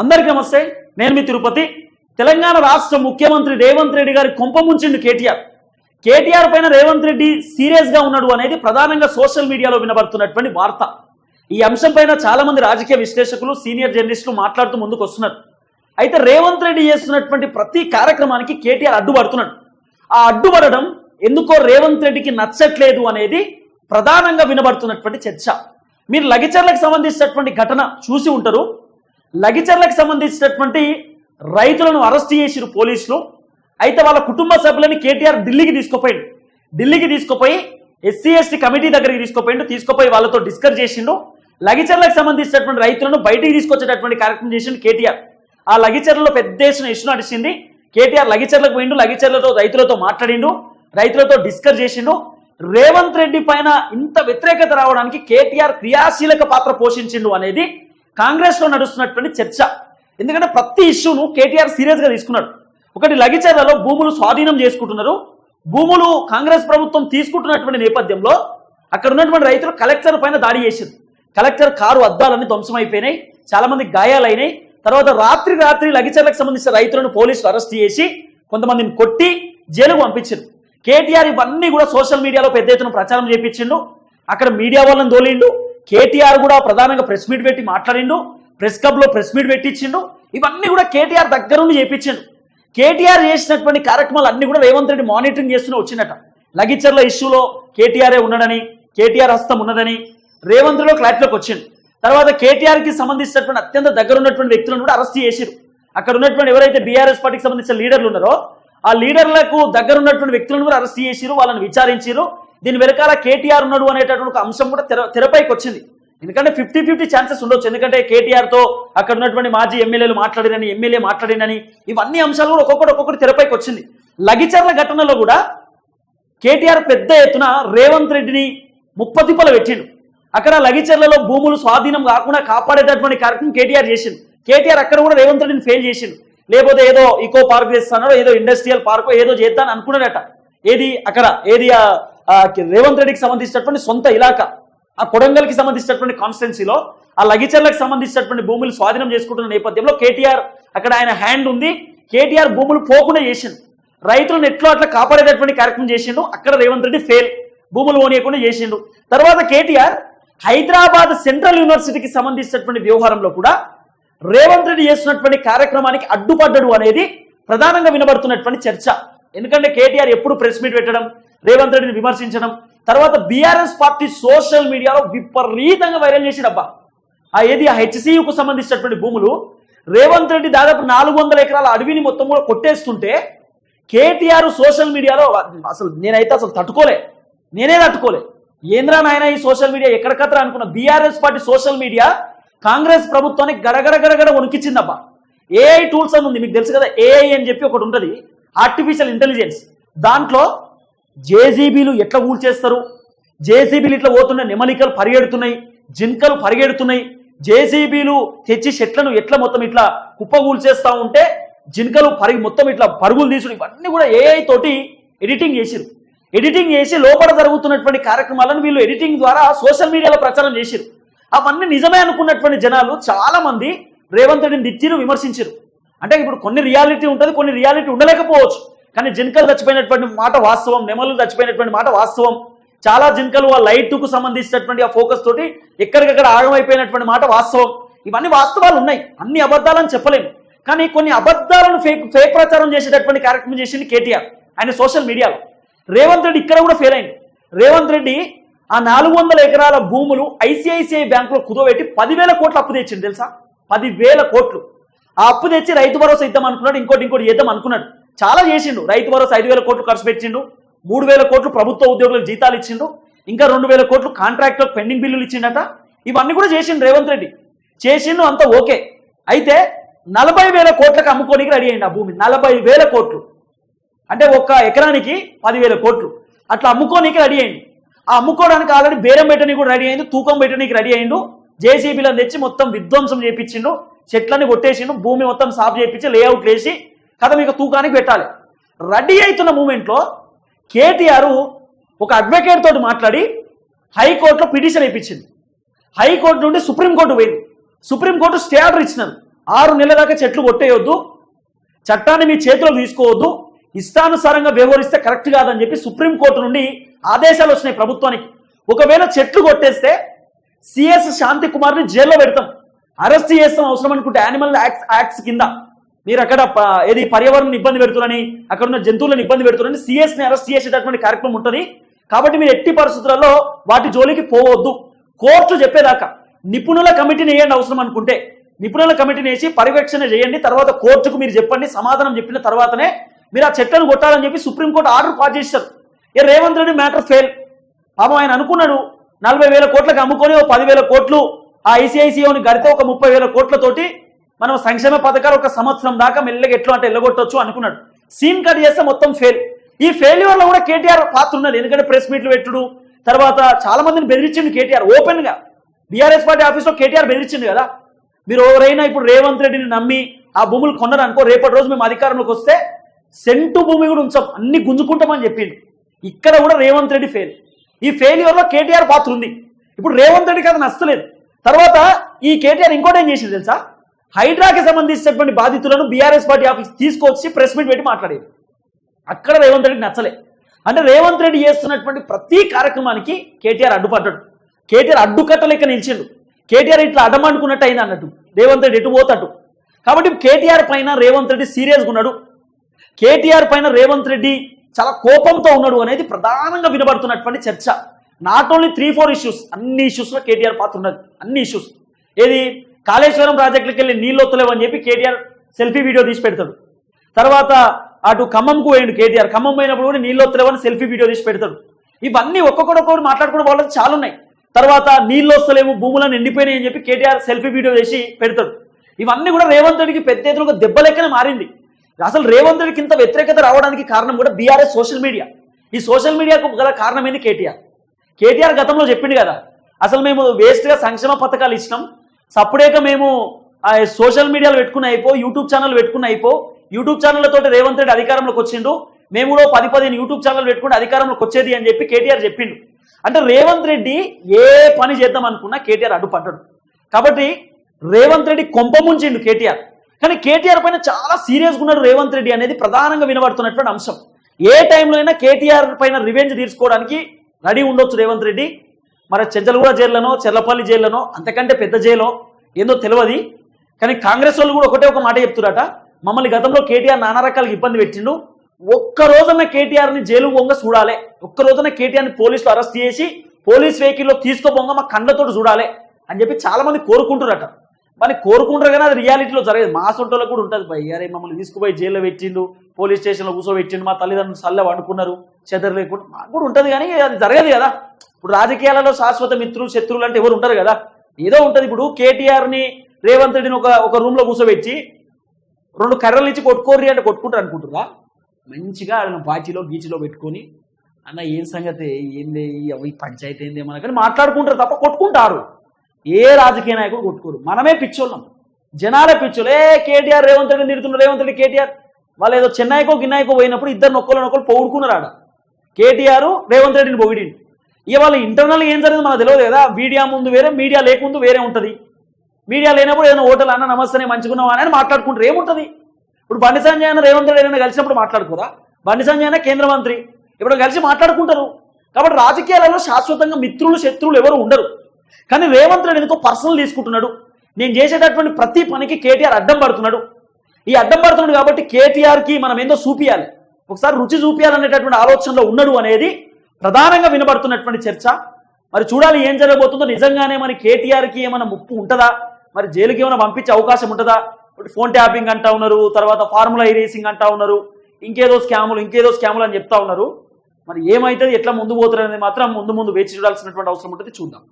అందరికీ నమస్తే నేను మీ తిరుపతి. తెలంగాణ రాష్ట్ర ముఖ్యమంత్రి రేవంత్ రెడ్డి గారి కొంప ముంచిండు కేటీఆర్. కేటీఆర్ పైన రేవంత్ రెడ్డి సీరియస్గా ఉన్నాడు అనేది ప్రధానంగా సోషల్ మీడియాలో వినబడుతున్నటువంటి వార్త. ఈ అంశం పైన చాలామంది రాజకీయ విశ్లేషకులు సీనియర్ జర్నలిస్టులు మాట్లాడుతూ ముందుకు వస్తున్నారు అయితే రేవంత్ రెడ్డి చేస్తున్నటువంటి ప్రతి కార్యక్రమానికి కేటీఆర్ అడ్డుపడుతున్నాడు. ఆ అడ్డుపడడం ఎందుకో రేవంత్ రెడ్డికి నచ్చట్లేదు అనేది ప్రధానంగా వినబడుతున్నటువంటి చర్చ. మీరు లగిచర్లకు సంబంధించినటువంటి ఘటన చూసి ఉంటారు. లగిచర్లకు సంబంధించినటువంటి రైతులను అరెస్ట్ చేసిరు పోలీసులు. అయితే వాళ్ళ కుటుంబ సభ్యులని కేటీఆర్ ఢిల్లీకి తీసుకుపోయిండు. ఢిల్లీకి తీసుకుపోయి ఎస్సీ ఎస్టీ కమిటీ దగ్గరికి తీసుకుపోయిండు. తీసుకుపోయి వాళ్ళతో డిస్కస్ చేసిండు. లగిచర్లకు సంబంధించినటువంటి రైతులను బయటికి తీసుకొచ్చేటటువంటి కార్యక్రమం చేసిండు కేటీఆర్. ఆ లగిచర్లలో పెద్ద ఎత్తున ఇష్యూ నడిచింది. కేటీఆర్ లగిచర్లకు పోయిండు. లగిచర్లతో రైతులతో మాట్లాడిండు. రైతులతో డిస్కస్ చేసిండు. రేవంత్ రెడ్డి పైన ఇంత వ్యతిరేకత రావడానికి కేటీఆర్ క్రియాశీలక పాత్ర పోషించిండు అనేది కాంగ్రెస్లో నడుస్తున్నటువంటి చర్చ. ఎందుకంటే ప్రతి ఇష్యూను కేటీఆర్ సీరియస్గా తీసుకున్నాడు. ఒకటి లగిచర్లలో భూములు స్వాధీనం చేసుకుంటున్నారు. భూములు కాంగ్రెస్ ప్రభుత్వం తీసుకుంటున్నటువంటి నేపథ్యంలో అక్కడ ఉన్నటువంటి రైతులు కలెక్టర్ పైన దాడి చేసింది కలెక్టర్ కారు అద్దాలన్నీ ధ్వంసమైపోయినాయి చాలా మంది గాయాలైనాయి. తర్వాత రాత్రి రాత్రి లగిచర్లకు సంబంధించిన రైతులను పోలీసులు అరెస్ట్ చేసి కొంతమందిని కొట్టి జైలుకు పంపించారు. కేటీఆర్ ఇవన్నీ కూడా సోషల్ మీడియాలో పెద్ద ఎత్తున ప్రచారం చేపించిండు. అక్కడ మీడియా వాళ్ళని తోలిండు. కేటీఆర్ కూడా ప్రధానంగా ప్రెస్ మీట్ పెట్టి మాట్లాడిండు ప్రెస్ క్లబ్లో ప్రెస్ మీట్ పెట్టించిండు ఇవన్నీ కూడా కేటీఆర్ దగ్గరుండి చేపించిండు. కేటీఆర్ చేసినటువంటి కార్యక్రమాలు అన్ని కూడా రేవంత్ రెడ్డి మానిటరింగ్ చేస్తూనే వచ్చినట లగిచర్ల ఇష్యూలో కేటీఆర్ఏ ఉన్నాడని కేటీఆర్ హస్తం ఉన్నదని రేవంత్ రెడ్డిలో క్లారిటీలోకి వచ్చింది తర్వాత కేటీఆర్కి సంబంధించినటువంటి అత్యంత దగ్గర ఉన్నటువంటి వ్యక్తులను కూడా అరెస్ట్ చేసిరు అక్కడ ఉన్నటువంటి ఎవరైతే బీఆర్ఎస్ పార్టీకి సంబంధించిన లీడర్లు ఉన్నారో ఆ లీడర్లకు దగ్గర ఉన్నటువంటి వ్యక్తులను కూడా అరెస్ట్ చేసిరు వాళ్ళని విచారించారు దీని వెనకాల కేటీఆర్ ఉన్నాడు అనేటటువంటి ఒక అంశం కూడా తెర తెరపైకి వచ్చింది ఎందుకంటే ఫిఫ్టీ ఫిఫ్టీ ఛాన్సెస్ ఉండొచ్చు. ఎందుకంటే కేటీఆర్తో అక్కడ ఉన్నటువంటి మాజీ ఎమ్మెల్యేలు మాట్లాడినని ఎమ్మెల్యే మాట్లాడినని ఇవన్నీ అంశాలు కూడా ఒక్కొక్కటి ఒక్కొక్కటి తెరపైకి వచ్చింది లగిచర్ల ఘటనలో కూడా కేటీఆర్ పెద్ద ఎత్తున రేవంత్ రెడ్డిని ముప్పతిప్పలు పెట్టిండు. అక్కడ లగిచర్లలో భూములు స్వాధీనం కాకుండా కాపాడేటటువంటి కార్యక్రమం కేటీఆర్ చేసిండు. కేటీఆర్ అక్కడ కూడా రేవంత్ రెడ్డిని ఫెయిల్ చేసిండు. లేకపోతే ఏదో ఈకో పార్క్ చేస్తానో ఏదో ఇండస్ట్రియల్ పార్క్ ఏదో చేద్దాని అనుకున్నాడట. ఏది అక్కడ ఏది రేవంత్ రెడ్డికి సంబంధించినటువంటి సొంత ఇలాకా ఆ కొడంగల్కి సంబంధించినటువంటి కాన్స్టిట్యున్సీలో ఆ లగిచర్లకు సంబంధించినటువంటి భూములు స్వాధీనం చేసుకుంటున్న నేపథ్యంలో కేటీఆర్ అక్కడ ఆయన హ్యాండ్ ఉంది. కేటీఆర్ భూములు పోకుండా చేసిండు. రైతులను ఎట్లో అట్లా కాపాడేటటువంటి కార్యక్రమం చేసిండు. అక్కడ రేవంత్ రెడ్డి ఫెయిల్ భూములు ఓనియకుండా చేసిండు. తర్వాత కేటీఆర్ హైదరాబాద్ సెంట్రల్ యూనివర్సిటీకి సంబంధించినటువంటి వ్యవహారంలో కూడా రేవంత్ రెడ్డి చేస్తున్నటువంటి కార్యక్రమానికి అడ్డుపడ్డడు అనేది ప్రధానంగా వినబడుతున్నటువంటి చర్చ. ఎందుకంటే కేటీఆర్ ఎప్పుడు ప్రెస్ మీట్ పెట్టడం రేవంత్ రెడ్డిని విమర్శించడం తర్వాత బీఆర్ఎస్ పార్టీ సోషల్ మీడియాలో విపరీతంగా వైరల్ చేసిడబ్బా. ఆ ఏది? ఆ హెచ్సియుకు సంబంధించినటువంటి భూములు. రేవంత్ రెడ్డి దాదాపు నాలుగు వందల ఎకరాల అడవిని మొత్తం కూడా కొట్టేస్తుంటే కేటీఆర్ సోషల్ మీడియాలో అసలు నేనైతే అసలు తట్టుకోలే. నేనే తట్టుకోలే. ఏంద్రా నాయన ఈ సోషల్ మీడియా? ఎక్కడికత్ర అనుకున్న BRS party social media Congress ప్రభుత్వానికి గడగడ గడగడ వణికిచ్చిందబ్బా. ఏఐ టూల్స్ అని ఉంది మీకు తెలుసు కదా? ఏఐ అని చెప్పి ఒకటి ఉంటుంది. ఆర్టిఫిషియల్ ఇంటెలిజెన్స్ దాంట్లో జేజీబీలు ఎట్లా కూల్చేస్తారు జేసీబీలు ఇట్లా పోతున్న నెమలికలు పరిగెడుతున్నాయి జింకలు పరిగెడుతున్నాయి. జేసీబీలు తెచ్చి చెట్లను ఎట్లా మొత్తం ఇట్లా కుప్ప కూల్చేస్తా ఉంటే జింకలు పరిగి మొత్తం ఇట్లా పరుగులు తీసుడు. ఇవన్నీ కూడా ఏఐ తోటి ఎడిటింగ్ చేసిరు. ఎడిటింగ్ చేసి లోపల జరుగుతున్నటువంటి కార్యక్రమాలను వీళ్ళు ఎడిటింగ్ ద్వారా సోషల్ మీడియాలో ప్రచారం చేసిరు. అవన్నీ నిజమే అనుకున్నటువంటి జనాలు చాలా మంది రేవంత్ రెడ్డిని తిట్టిరు విమర్శించారు. అంటే ఇప్పుడు కొన్ని రియాలిటీ ఉంటుంది కొన్ని రియాలిటీ ఉండలేకపోవచ్చు. కానీ జింకలు చచ్చిపోయినటువంటి మాట వాస్తవం నెమలు చచ్చిపోయినటువంటి మాట వాస్తవం. చాలా జింకలు ఆ లైట్కు సంబంధించినటువంటి ఆ ఫోకస్ తోటి ఎక్కడికక్కడ ఆగమైపోయినటువంటి మాట వాస్తవం. ఇవన్నీ వాస్తవాలు ఉన్నాయి. అన్ని అబద్ధాలని చెప్పలేము. కానీ కొన్ని అబద్ధాలను ఫేక్ ఫేక్ ప్రచారం చేసేటటువంటి కార్యక్రమం చేసింది కేటీఆర్ ఆయన సోషల్ మీడియాలో రేవంత్ రెడ్డి ఇక్కడ కూడా ఫెయిల్ అయింది. రేవంత్ రెడ్డి ఆ నాలుగు వందల ఎకరాల భూములు ఐసిఐసిఐ బ్యాంకులో కుదోబెట్టి పదివేల కోట్లు అప్పు తెచ్చింది తెలుసా? పదివేల కోట్లు. ఆ అప్పు తెచ్చి రైతు భరోసా ఇద్దాం అనుకున్నాడు ఇంకోటి ఇంకోటి ఇద్దాం అనుకున్నాడు. చాలా చేసిండు. రైతు భరోసా ఐదు వేల కోట్లు ఖర్చు పెట్టిండు మూడు వేల కోట్లు ప్రభుత్వ ఉద్యోగులకు జీతాలు ఇచ్చిండు ఇంకా రెండు వేల కోట్లు కాంట్రాక్టులకు పెండింగ్ బిల్లులు ఇచ్చిండట. ఇవన్నీ కూడా చేసిండు రేవంత్ రెడ్డి. చేసిండు అంత ఓకే. అయితే నలభై వేల కోట్లకు అమ్ముకోనికి రెడీ అయింది ఆ భూమి. నలభై వేల కోట్లు. అంటే ఒక్క ఎకరానికి పదివేల కోట్లు. అట్లా అమ్ముకోనికి రెడీ అయింది ఆ అమ్ముకోవడానికి ఆల్రెడీ బేరం పెట్టడానికి కూడా రెడీ అయింది తూకం పెట్టడానికి రెడీ అయిండు. జేసీబీలను తెచ్చి మొత్తం విధ్వంసం చేపించిండు. చెట్లని కొట్టేసిండు భూమి మొత్తం సాఫ్ చేయించి లేఅవుట్ వేసి కథ మీకు తూకానికి పెట్టాలి. రెడీ అవుతున్న మూమెంట్లో కేటీఆర్ ఒక అడ్వకేట్ తోటి మాట్లాడి హైకోర్టులో పిటిషన్ వేయించింది. హైకోర్టు నుండి సుప్రీంకోర్టు పోయింది. సుప్రీంకోర్టు స్టే ఆర్డర్ ఇచ్చినారు. ఆరు నెలల దాకా చెట్లు కొట్టేయొద్దు చట్టాన్ని మీ చేతిలో తీసుకోవద్దు ఇష్టానుసారంగా వ్యవహరిస్తే కరెక్ట్ కాదని చెప్పి సుప్రీంకోర్టు నుండి ఆదేశాలు వచ్చినాయి ప్రభుత్వానికి. ఒకవేళ చెట్లు కొట్టేస్తే సిఎస్ శాంతి కుమార్ని జైల్లో పెడతాం. అరెస్ట్ చేస్తాం అవసరం అనుకుంటే యానిమల్ యాక్ట్స్ యాక్ట్స్ కింద. మీరు అక్కడ ప- ఏది పర్యావరణం ఇబ్బంది పెడుతున్నారని అక్కడ ఉన్న జంతువులను ఇబ్బంది పెడుతున్నారని సిఎస్ని అరెస్ట్ చేసేటటువంటి కార్యక్రమం ఉంటుంది. కాబట్టి మీరు ఎట్టి పరిస్థితులలో వాటి జోలికి పోవద్దు. కోర్టు చెప్పేదాకా నిపుణుల కమిటీని వేయండి అవసరం అనుకుంటే. నిపుణుల కమిటీని వేసి పర్యవేక్షణ చేయండి. తర్వాత కోర్టుకు మీరు చెప్పండి. సమాధానం చెప్పిన తర్వాతనే మీరు ఆ చెట్లను కొట్టాలని చెప్పి సుప్రీంకోర్టు ఆర్డర్ పాస్ చేశారు. ఏ రేవంత్ రెడ్డి మ్యాటర్ ఫెయిల్. పాపం ఆయన అనుకున్నాడు. నలభై వేల కోట్లకు అమ్ముకొని ఓ పదివేల కోట్లు ఆ ఐసిఐసిఐని గడితే ఒక ముప్పై వేల కోట్లతోటి మనం సంక్షేమ పథకాలు ఒక సంవత్సరం దాకా మెల్లగా ఎట్లా అంటే ఎల్లగొట్టొచ్చు అనుకున్నాడు. సీన్ కట్ చేస్తే మొత్తం ఫెయిల్ ఈ ఫెయిల్యూర్లో కూడా కేటీఆర్ పాత్ర ఉన్నది. ఎందుకంటే ప్రెస్ మీట్లు పెట్టుడు తర్వాత చాలా మందిని బెదిరించింది కేటీఆర్ ఓపెన్గా. బీఆర్ఎస్ పార్టీ ఆఫీస్లో కేటీఆర్ బెదిరించింది కదా. మీరు ఎవరైనా ఇప్పుడు రేవంత్ రెడ్డిని నమ్మి ఆ భూములు కొన్నారు అనుకో రేపటి రోజు మేము అధికారంలోకి వస్తే సెంటు భూమి కూడా ఉంచాం. అన్ని గుంజుకుంటామని చెప్పిండు. ఇక్కడ కూడా రేవంత్ రెడ్డి ఫెయిల్ ఈ ఫెయిల్యూర్లో కేటీఆర్ పాత్ర ఉంది. ఇప్పుడు రేవంత్ రెడ్డికి అది నచ్చలేదు. తర్వాత ఈ కేటీఆర్ ఇంకోటి ఏం చేసింది తెలుసా? హైడ్రాకి సంబంధించినటువంటి బాధితులను బీఆర్ఎస్ పార్టీ ఆఫీస్ తీసుకొచ్చి ప్రెస్ మీట్ పెట్టి మాట్లాడేది అక్కడ రేవంత్ రెడ్డికి నచ్చలే. అంటే రేవంత్ రెడ్డి చేస్తున్నటువంటి ప్రతి కార్యక్రమానికి కేటీఆర్ అడ్డుపడ్డాడు. కేటీఆర్ అడ్డుకట్ట లెక్క నిలిచిండు. కేటీఆర్ ఇట్లా అడ్డమనుకున్నట్టు అయింది అన్నట్టు. రేవంత్ రెడ్డి ఎటు పోతాడు? కాబట్టి కేటీఆర్ పైన రేవంత్ రెడ్డి సీరియస్గా ఉన్నాడు. కేటీఆర్ పైన రేవంత్ రెడ్డి చాలా కోపంతో ఉన్నాడు అనేది ప్రధానంగా వినబడుతున్నటువంటి చర్చ. Not only three four issues అన్ని ఇష్యూస్లో కేటీఆర్ పాత్ర ఉన్నది. అన్ని ఇష్యూస్ ఏది? కాళేశ్వరం ప్రాజెక్టులకు వెళ్ళి నీళ్ళు వత్తలేవని చెప్పి కేటీఆర్ సెల్ఫీ వీడియో తీసి పెడతాడు. తర్వాత అటు ఖమ్మంకు పోయిండు కేటీఆర్. ఖమ్మం పోయినప్పుడు కూడా నీళ్ళు వస్తలేవని సెల్ఫీ వీడియో తీసి పెడతాడు. ఇవన్నీ ఒక్కొక్కటి ఒక్కొక్కటి మాట్లాడుకునే వాళ్ళకి చాలా ఉన్నాయి. తర్వాత నీళ్ళు వస్తలేవు భూములను ఎండిపోయినాయి అని చెప్పి కేటీఆర్ సెల్ఫీ వీడియో చేసి పెడతాడు. ఇవన్నీ కూడా రేవంత్ రెడ్డికి పెద్ద ఎత్తున ఒక దెబ్బ లెక్కనే మారింది. అసలు రేవంత్ రెడ్డికి ఇంత వ్యతిరేకత రావడానికి కారణం కూడా బీఆర్ఎస్ సోషల్ మీడియా ఈ సోషల్ మీడియాకు గల కారణమైంది కేటీఆర్? కేటీఆర్ గతంలో చెప్పిండు కదా. అసలు మేము వేస్ట్గా సంక్షేమ పథకాలు ఇచ్చినాం. సప్పుడేక మేము సోషల్ మీడియాలో పెట్టుకుని అయిపో యూట్యూబ్ ఛానల్ పెట్టుకున్న అయిపో యూట్యూబ్ ఛానళ్ళతో రేవంత్ రెడ్డి అధికారంలోకి వచ్చిండు. మేము కూడా పది పదిహేను యూట్యూబ్ ఛానల్ పెట్టుకుని అధికారంలోకి వచ్చేది అని చెప్పి కేటీఆర్ చెప్పిండు. అంటే రేవంత్ రెడ్డి ఏ పని చేద్దాం అనుకున్నా కేటీఆర్ అడ్డుపడ్డాడు. కాబట్టి రేవంత్ రెడ్డి కొంప ముంచిండు కేటీఆర్. కానీ కేటీఆర్ పైన చాలా సీరియస్గా ఉన్నాడు రేవంత్ రెడ్డి అనేది ప్రధానంగా వినబడుతున్నటువంటి అంశం. ఏ టైంలో అయినా కేటీఆర్ పైన రివెంజ్ తీర్చుకోవడానికి రెడీ ఉండొచ్చు రేవంత్ రెడ్డి. మరి చెంచలగూడ జైల్లోనో చెర్లపల్లి జైల్లోనో అంతకంటే పెద్ద జైలో ఏందో తెలియదు కానీ కాంగ్రెస్ వాళ్ళు కూడా ఒకటే ఒక మాట చెప్తురట మమ్మల్ని గతంలో కేటీఆర్ నానా రకాలుగా ఇబ్బంది పెట్టిండు. ఒక్క రోజున కేటీఆర్ని జైలు పొంగ చూడాలి. ఒక్క రోజున కేటీఆర్ని పోలీసులు అరెస్ట్ చేసి పోలీస్ వెహికల్లో తీసుకోపోంగ మా కండ్లతోటి చూడాలి అని చెప్పి చాలా మంది కోరుకుంటున్నారట. మరి కోరుకుంటారు కానీ అది రియాలిటీలో జరగదు. మా సొంటలో కూడా ఉంటుంది. భయ్యారే అరే మమ్మల్ని తీసుకుపోయి జైల్లో పెట్టిండు. పోలీస్ స్టేషన్లో కూర్చోబెట్టిండు. మా తల్లిదండ్రులు సల్లె వండుకున్నారు. చెదరు లేకుండా మాకు కూడా ఉంటుంది కానీ అది జరగదు కదా. ఇప్పుడు రాజకీయాలలో శాశ్వత మిత్రులు శత్రువులు అంటే ఎవరు ఉంటారు కదా. ఏదో ఉంటుంది ఇప్పుడు కేటీఆర్ని రేవంత్ రెడ్డిని ఒక ఒక రూమ్లో కూర్చోబెట్టి రెండు కర్రలు ఇచ్చి కొట్టుకోర్రి అంటే కొట్టుకుంటారు అనుకుంటురా మంచిగా ఆయన బాచీలో గీచిలో పెట్టుకొని అన్న ఏం సంగతి ఏంది అవి పంచాయతీ ఏంది ఏమన్నా కానీ మాట్లాడుకుంటారు తప్ప కొట్టుకుంటారు. ఏ రాజకీయ నాయకుడు కొట్టుకోరు. మనమే పిచ్చోళ్ళం. జనాలే పిచ్చోళ్ళు. ఏ కేటీఆర్ రేవంత్ రెడ్డి తిడుతున్నారు రేవంత్ రెడ్డి కేటీఆర్. వాళ్ళు ఏదో చెన్నైకో గిన్నాయికో పోయినప్పుడు ఇద్దరు నొక్కలు నొక్కలు పొగుడుకున్నారు ఆడ. కేటీఆర్ రేవంత్ రెడ్డిని పొగిడిండు. ఇవాళ ఇంటర్నల్ ఏం జరిగింది మనకు తెలియదు కదా. మీడియా ముందు వేరే మీడియా లేకముందు వేరే ఉంటుంది. మీడియా లేనప్పుడు ఏదైనా ఓటలు అన్న నమస్తే మంచుకున్నావా అని మాట్లాడుకుంటారు. ఏముంటుంది? ఇప్పుడు బండి సంజయ్ అన్న రేవంత్ రెడ్డి ఏదైనా కలిసినప్పుడు మాట్లాడుకోరా? బండి సంజయ్ అయినా కేంద్ర మంత్రి. ఇప్పుడు కలిసి మాట్లాడుకుంటారు. కాబట్టి రాజకీయాలలో శాశ్వతంగా మిత్రులు శత్రువులు ఎవరు ఉండరు. కానీ రేవంత్ రెడ్డి ఎందుకో పర్సనల్ తీసుకుంటున్నాడు. నేను చేసేటటువంటి ప్రతి పనికి కేటీఆర్ అడ్డం పడుతున్నాడు. ఈ అడ్డం పడుతున్నాడు కాబట్టి కేటీఆర్కి మనం ఏందో చూపియాలి. ఒకసారి రుచి చూపించాలనేటటువంటి ఆలోచనలో ఉన్నాడు అనేది ప్రధానంగా వినబడుతున్నటువంటి చర్చ. మరి చూడాలి ఏం జరగబోతుందో. నిజంగానే మరి కేటీఆర్కి ఏమైనా ముప్పు ఉంటుందా? మరి జైలుకి ఏమైనా పంపించే అవకాశం ఉంటుందా? ఇప్పుడు ఫోన్ ట్యాపింగ్ అంటా ఉన్నారు తర్వాత ఫార్ములా ఈ రేసింగ్ అంటా ఉన్నారు ఇంకేదో స్కాములు ఇంకేదో స్కాములు అని చెప్తా ఉన్నారు. మరి ఏమైతుంది? ఎట్లా ముందు పోతారు అనేది మాత్రం ముందు ముందు వేచి చూడాల్సినటువంటి అవసరం ఉంటుంది. చూద్దాం.